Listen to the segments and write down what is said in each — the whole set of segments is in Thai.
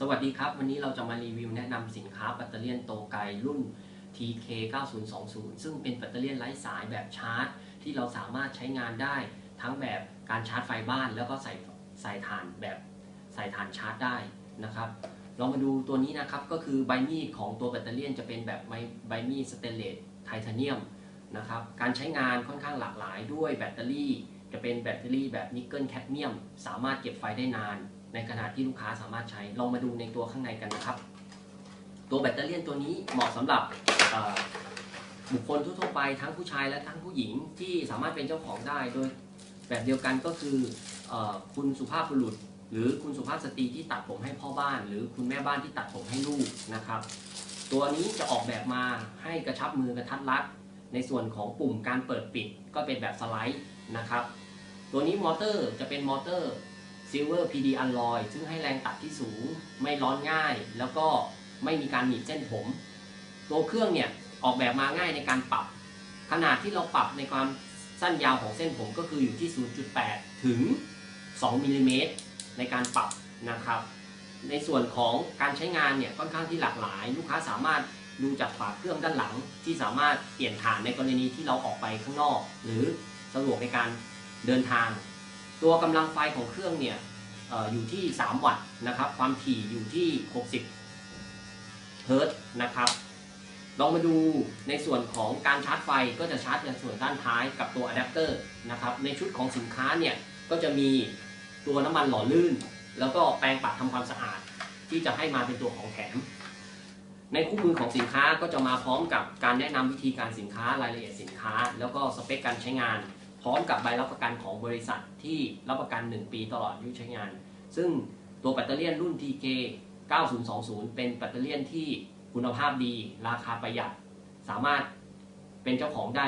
สวัสดีครับ วันนี้เราจะมารีวิวแนะนำสินค้าแบตเตอรี่โตไกรุ่น TK 9020 ซึ่งเป็นแบตเตอรี่ไร้สายแบบชาร์จ ที่เราสามารถใช้งานได้ทั้งแบบการชาร์จไฟบ้าน แล้วก็ใส่ใส่ถ่านแบบใส่ถ่านชาร์จได้นะครับเรามาดูตัวนี้นะครับก็คือใบมีดของตัวแบตเตอรี่จะเป็นแบบใบมีดสเตนเลสไทเทเนียมนะครับการใช้งานค่อนข้างหลากหลายด้วยแบตเตอรี่ จะเป็นแบตเตอรี่แบบนิกเกิลแคดเมียม สามารถเก็บไฟได้นาน ในขณะที่ลูกค้าสามารถใช้ลองมาดูในตัวข้างในกันนะครับ ตัวแบตเตอรี่ตัวนี้เหมาะสำหรับบุคคลทั่วไปทั้งผู้ชายและทั้งผู้หญิงที่สามารถเป็นเจ้าของได้โดยแบบเดียวกันก็คือเออคุณสุภาพบุรุษ หรือคุณสุภาพสตรีที่ตัดผมให้พ่อบ้าน หรือคุณแม่บ้านที่ตัดผมให้ลูกนะครับ ตัวนี้จะออกแบบมาให้กระชับมือกระทัดรัดในส่วนของปุ่มการเปิดปิดก็เป็นแบบสไลด์นะครับ ตัวนี้มอเตอร์จะเป็นมอเตอร์ Silver PD Alloy ซึ่งให้แรงตัดที่สูง ไม่ร้อนง่าย แล้วก็ไม่มีการหนีบเส้นผม ตัวเครื่องเนี่ยออกแบบมาง่ายในการปรับ ขนาดที่เราปรับในความสั้นยาวของเส้นผมก็คืออยู่ที่ 0.8 ถึง 2มิลลิเมตรในการปรับนะครับ ในส่วนของการใช้งานเนี่ยค่อนข้างที่หลากหลาย ลูกค้าสามารถดูจากฝาเครื่องด้านหลัง ที่สามารถเปลี่ยนฐานในกรณีที่เราออกไปข้างนอก หรือสะดวกในการเดินทาง ตัวกำลังไฟของเครื่องเนี่ยออยู่ที่ 3 วัตต์นะครับ ความถี่อยู่ที่ 60 เฮิร์ตนะครับ ลองมาดูในส่วนของการชาร์จไฟก็จะชาร์จในส่วนด้านท้ายกับตัวอะแดปเตอร์นะครับ ในชุดของสินค้าเนี่ยก็จะมีตัวน้ำมันหล่อลื่น แล้วก็แปรงปัดทำความสะอาด ที่จะให้มาเป็นตัวของแถม ในคู่มือของสินค้าก็จะมาพร้อมกับการแนะนำวิธีการสินค้ารายละเอียดสินค้า แล้วก็สเปคการใช้งาน ร้อมกับใบรับประกันของบริษัทที่รับประกัน 1 ปีตลอดอายุใช้งาน ซึ่งตัวแบตเตอรี่ยนรุ่น TK 9020 เป็นแบตเตอรี่ยนที่คุณภาพดี ราคาประหยัด สามารถเป็นเจ้าของได้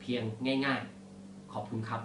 เพียงง่าย ๆ ขอบคุณครับ